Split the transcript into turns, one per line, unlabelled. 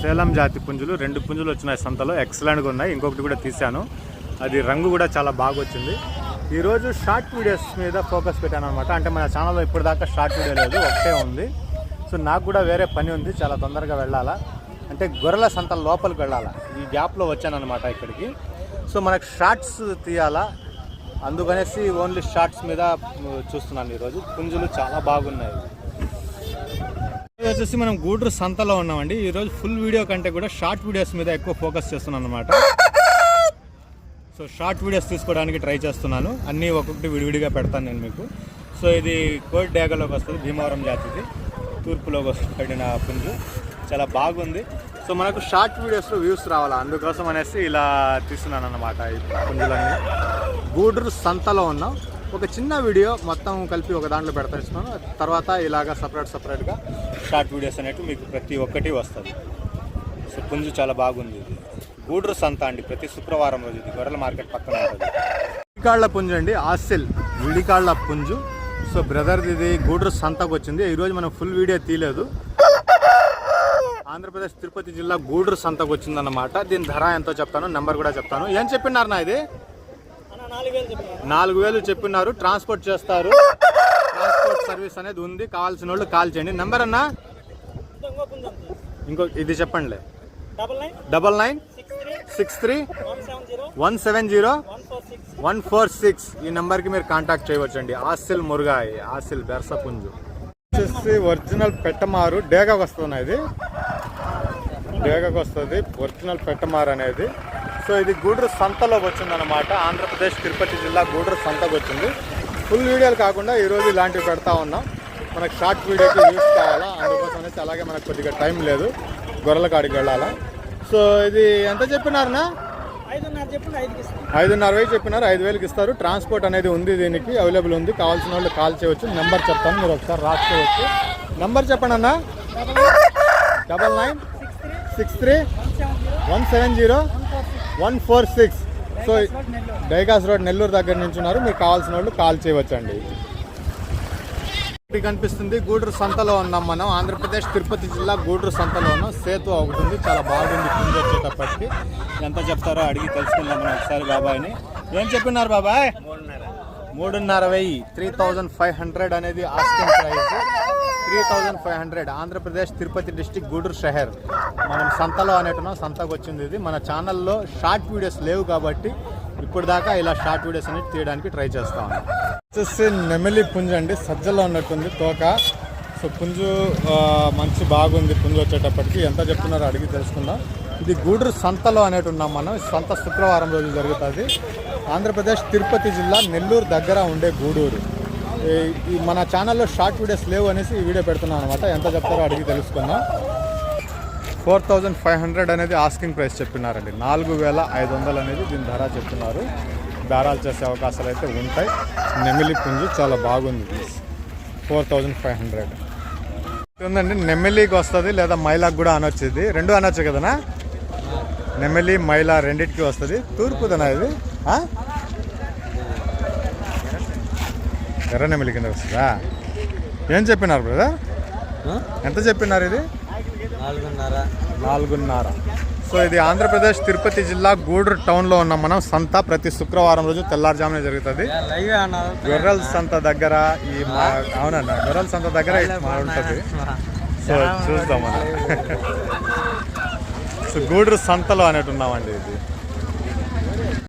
సేలం జాతి పుంజులు రెండు పుంజులు వచ్చినాయి సంతలో ఎక్సలెంట్గా ఉన్నాయి. ఇంకొకటి కూడా తీశాను. అది రంగు కూడా చాలా బాగా వచ్చింది. ఈరోజు షార్ట్ వీడియోస్ మీద ఫోకస్ పెట్టాను అనమాట అంటే మన ఛానల్లో ఇప్పటిదాకా షార్ట్ వీడియో లేదు ఒకటే ఉంది. సో నాకు కూడా వేరే పని ఉంది చాలా తొందరగా వెళ్ళాలా. అంటే గొర్రెల సంత లోపలికి వెళ్ళాలా. ఈ గ్యాప్లో వచ్చానమాట ఇక్కడికి. సో మనకు షార్ట్స్ తీయాలా. అందుకనేసి ఓన్లీ షార్ట్స్ మీద చూస్తున్నాను ఈరోజు. పుంజులు చాలా బాగున్నాయి. వచ్చేసి మనం గూడూరు సంతలో ఉన్నామండి. ఈరోజు ఫుల్ వీడియో కంటే కూడా షార్ట్ వీడియోస్ మీద ఎక్కువ ఫోకస్ చేస్తున్నాను అనమాట సో షార్ట్ వీడియోస్ తీసుకోవడానికి ట్రై చేస్తున్నాను. అన్నీ ఒక్కొక్కటి విడివిడిగా పెడతాను నేను మీకు. సో ఇది కోట్ డేగలోకి వస్తుంది భీమవరం జాతిది. తూర్పులోకి పడిన పుంజు. చాలా బాగుంది. సో మనకు షార్ట్ వీడియోస్లో వ్యూస్ రావాలా? అందుకోసం అనేసి ఇలా తీస్తున్నాను అనమాట ఈ పుంజులన్నీ. గూడూరు సంతలో ఉన్నాం. ఒక చిన్న వీడియో మొత్తం కలిపి ఒక దాంట్లో పెడతాను తర్వాత ఇలాగ సపరేట్ సపరేట్గా షార్ట్ వీడియోస్ అనేవి మీకు ప్రతి ఒక్కటి వస్తుంది. సో పుంజు చాలా బాగుంది ఇది. గూడూరు సంత అండి. ప్రతి శుక్రవారం రోజు ఇది. గొర్రెల మార్కెట్ పక్కన ఉంటుంది. విడికాళ్ళ పుంజు అండి. ఆసిల్ విడికాళ్ళ పుంజు. సో బ్రదర్ది ఇది గూడూరు సంతకు వచ్చింది. ఈరోజు మనం ఫుల్ వీడియో తీయలేదు. ఆంధ్రప్రదేశ్ తిరుపతి జిల్లా గూడూరు సంతకు వచ్చిందన్నమాట. దీని ధర ఎంతో చెప్తాను నెంబర్ కూడా చెప్తాను. ఏం చెప్పినారు నా ఇది? నాలుగు వేలు చెప్పినారు. ట్రాన్స్పోర్ట్ చేస్తారు. ట్రాన్స్పోర్ట్ సర్వీస్ అనేది ఉంది. కావాల్సిన వాళ్ళు కాల్ చేయండి. నెంబర్ అన్నా? ఇంకో ఇది చెప్పండి
double
nine six three
one seven zero
one four six. ఈ నెంబర్కి మీరు కాంటాక్ట్ చేయవచ్చండి. ఆసిల్ మురుగాయ్ ఆసిల్ బెర్స పుంజు వచ్చేసి ఒరిజినల్ పెట్టమారు. డేగాకు వస్తుంది ఇది? డేగాకు వస్తుంది. ఒరిజినల్ పెట్టమారు అనేది. సో ఇది గూడూరు సంతలో వచ్చిందనమాట ఆంధ్రప్రదేశ్ తిరుపతి జిల్లా గూడూరు సంతకు వచ్చింది. ఫుల్ వీడియోలు కాకుండా ఈరోజు ఇలాంటివి పెడతా ఉన్నాం. మనకు షార్ట్ వీడియోకి యూస్ కావాలా? అందుకోసం అనేసి అలాగే మనకు కొద్దిగా టైం లేదు. గొర్రెల కాడికి వెళ్ళాలా? సో ఇది ఎంత చెప్పినారనా
ఐదున్నర
వేలు చెప్పినారు ఐదు వేలకి ఇస్తారు. ట్రాన్స్పోర్ట్ అనేది ఉంది దీనికి అవైలబుల్ ఉంది. కావాల్సిన వాళ్ళు కాల్ చేయవచ్చు. నెంబర్ చెప్తాను మీరు ఒకసారి రాసుకోవచ్చు. నెంబర్ చెప్పండి అన్న. Double nine. Six
three. One seven
zero. One four six.
So
డైగాస్ road Nellore దగ్గర నుంచి ఉన్నారు మీకు కావాల్సిన వాళ్ళు కాల్ చేయవచ్చండి. ఇక్కడ కనిపిస్తుంది గూడూరు సంతలో ఉన్నాం మనం. ఆంధ్రప్రదేశ్ తిరుపతి జిల్లా గూడూరు సంతలో ఉన్నాం సేతు ఒకటి ఉంది చాలా బాగుంది కింద వచ్చేటప్పటికి. ఎంత చెప్తారో అడిగి తెలుసుకుందాం మనం ఒకసారి బాబాయ్ని. ఏం చెప్పినారు బాబాయ్? మూడున్నర వెయ్యి త్రీ థౌజండ్ ఫైవ్ హండ్రెడ్ అనేది asking price. Three thousand five hundred. Andhra Pradesh Tirupati district Gudur షహర్. మనం సంతలో అనేటున్నాం సంతకు వచ్చింది ఇది. మన ఛానల్లో షార్ట్ వీడియోస్ లేవు కాబట్టి ఇప్పుడు దాకా ఇలా షార్ట్ వీడియోస్ అనేది తీయడానికి ట్రై చేస్తాం వచ్చేసి నెమిలి పుంజు అండి. సజ్జలో ఉన్నట్టుంది తోక. సో పుంజు మంచి బాగుంది పుంజు వచ్చేటప్పటికి. ఎంత చెప్తున్నారో అడిగి తెలుసుకుందాం. ఇది గూడూరు సంతలో అనేటి ఉన్నాం మనం. సొంత సంత శుక్రవారం రోజు జరుగుతుంది. ఆంధ్రప్రదేశ్ తిరుపతి జిల్లా నెల్లూరు దగ్గర ఉండే గూడూరు. ఈ- మన ఛానల్లో షార్ట్ వీడియోస్ లేవు అనేసి ఈ వీడియో పెడుతున్నాం అనమాట ఎంత చెప్తారో అడిగి తెలుసుకుందాం. ఫోర్ థౌజండ్ ఫైవ్ హండ్రెడ్ అనేది ఆస్కింగ్ ప్రైస్ చెప్పినారండి. నాలుగు వేల ఐదు వందలు అనేది దీని ధర చెప్తున్నారు. బేరాలు చేసే అవకాశాలు అయితే ఉంటాయి. నెమిలి పుంజు చాలా బాగుంది ఫోర్ థౌజండ్ ఫైవ్ హండ్రెడ్. ఉందండి నెమ్మిలికి వస్తుంది లేదా మైలాగ్ కూడా అనొచ్చేది రెండు అనొచ్చు కదనా? నెమ్మిలి మైలా రెండింటికి వస్తుంది. తూర్పుదనా ఇది? ఎర్ర నెమ్మిలి కింద వస్తుందా? ఏం చెప్పినారు బ్రదర్? ఎంత చెప్పినారు ఇది?
నాలుగున్నర.
నాలుగున్నర. సో ఇది ఆంధ్రప్రదేశ్ తిరుపతి జిల్లా గూడూరు టౌన్లో ఉన్నాం మనం సంత ప్రతి శుక్రవారం రోజు తెల్లారుజామునే జరుగుతుంది. గొర్రెల సంత దగ్గర ఈ మా అవునన్న గొర్రెల సంత దగ్గర ఉంటుంది. సో చూద్దాం మనం సో గూడూరు సంతలో అనేటి ఉన్నామండి ఇది.